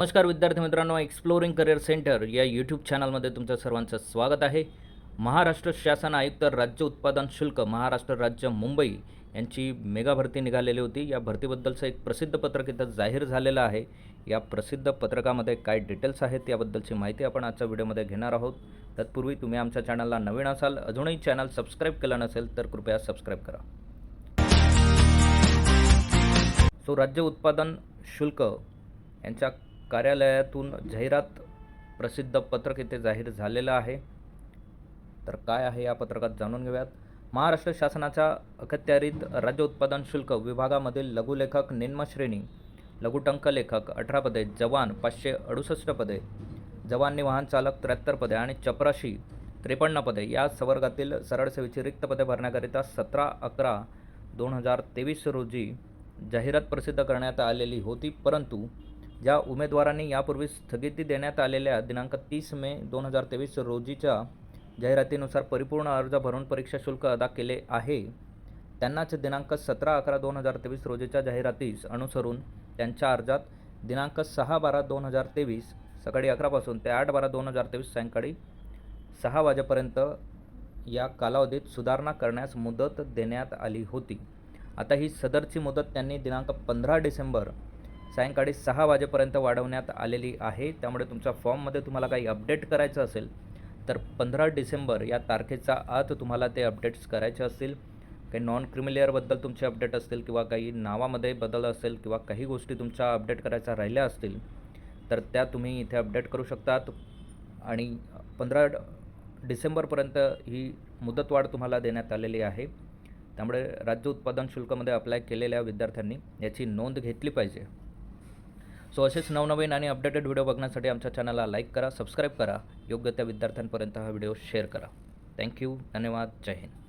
नमस्कार विद्यार्थी मित्रांनो एक्सप्लोरिंग करिअर सेंटर या यूट्यूब चॅनलमध्ये तुमचं सर्वांचं स्वागत आहे. महाराष्ट्र शासन आयुक्त राज्य उत्पादन शुल्क महाराष्ट्र राज्य मुंबई यांची मेगा भरती निघालेली होती. या भरतीबद्दलचं एक प्रसिद्ध पत्रक इथं जाहीर झालेलं आहे. या प्रसिद्ध पत्रकामध्ये काय डिटेल्स आहेत याबद्दलची माहिती आपण आजच्या व्हिडिओमध्ये घेणार आहोत. तत्पूर्वी तुम्ही आमच्या चॅनलला नवीन असाल अजूनही चॅनल सबस्क्राईब केलं नसेल तर कृपया सबस्क्राईब करा. सो राज्य उत्पादन शुल्क यांच्या कार्यालयातून जाहिरात प्रसिद्ध पत्रक येथे जाहीर झालेलं आहे. तर काय आहे या पत्रकात जाणून घेऊयात. महाराष्ट्र शासनाच्या अखत्यारीत राज्य उत्पादन शुल्क विभागामधील लघुलेखक निम्नश्रेणी लघुटंक लेखक अठरा पदे जवान पाचशे अडुसष्ट पदे जवाननी वाहन चालक त्र्याहत्तर पदे आणि चपराशी त्रेपन्न पदे या संवर्गातील सरळ सेवेची रिक्त पदे भरण्याकरिता सतरा अकरा दोन हजार तेवीस रोजी जाहिरात प्रसिद्ध करण्यात आलेली होती. परंतु ज्या उमेदवारांनी यापूर्वी स्थगिती देण्यात आलेल्या दिनांक तीस मे दोन हजार तेवीस रोजीच्या जाहिरातीनुसार परिपूर्ण अर्ज भरून परीक्षा शुल्क अदा केले आहे. त्यांनाच दिनांक सतरा अकरा दोन हजार तेवीस रोजीच्या जाहिरातीस अनुसरून त्यांच्या अर्जात दिनांक सहा बारा दोन हजार तेवीस सकाळी अकरापासून ते आठ बारा दोन हजार तेवीस सायंकाळी सहा वाजेपर्यंत या कालावधीत सुधारणा करण्यास मुदत देण्यात आली होती. आता ही सदरची मुदत त्यांनी दिनांक पंधरा डिसेंबर सायंकाळी सहा वाजेपर्यंत वाढवण्यात आलेली आहे. त्यामुळे तुमच्या फॉर्ममध्ये तुम्हाला काही अपडेट करायचं असेल तर पंधरा डिसेंबर या तारखेचा आत तुम्हाला ते अपडेट्स करायचे असतील काही नॉन क्रिमिलेअरबद्दल तुमचे अपडेट असतील किंवा काही नावामध्ये बदल असेल किंवा काही गोष्टी तुमच्या अपडेट करायच्या राहिल्या असतील तर त्या तुम्ही इथे अपडेट करू शकतात. आणि पंधरा डिसेंबरपर्यंत ही मुदतवाढ तुम्हाला देण्यात आलेली आहे. त्यामुळे राज्य उत्पादन शुल्कामध्ये अप्लाय केलेल्या विद्यार्थ्यांनी याची नोंद घेतली पाहिजे. सो असेच नवनवीन आणि अपडेटेड व्हिडिओ बघण्यासाठी आमच्या चॅनलला लाईक करा सबस्क्राईब करा. योग्य त्या विद्यार्थ्यांपर्यंत हा व्हिडिओ शेअर करा. थँक्यू धन्यवाद. जय हिंद.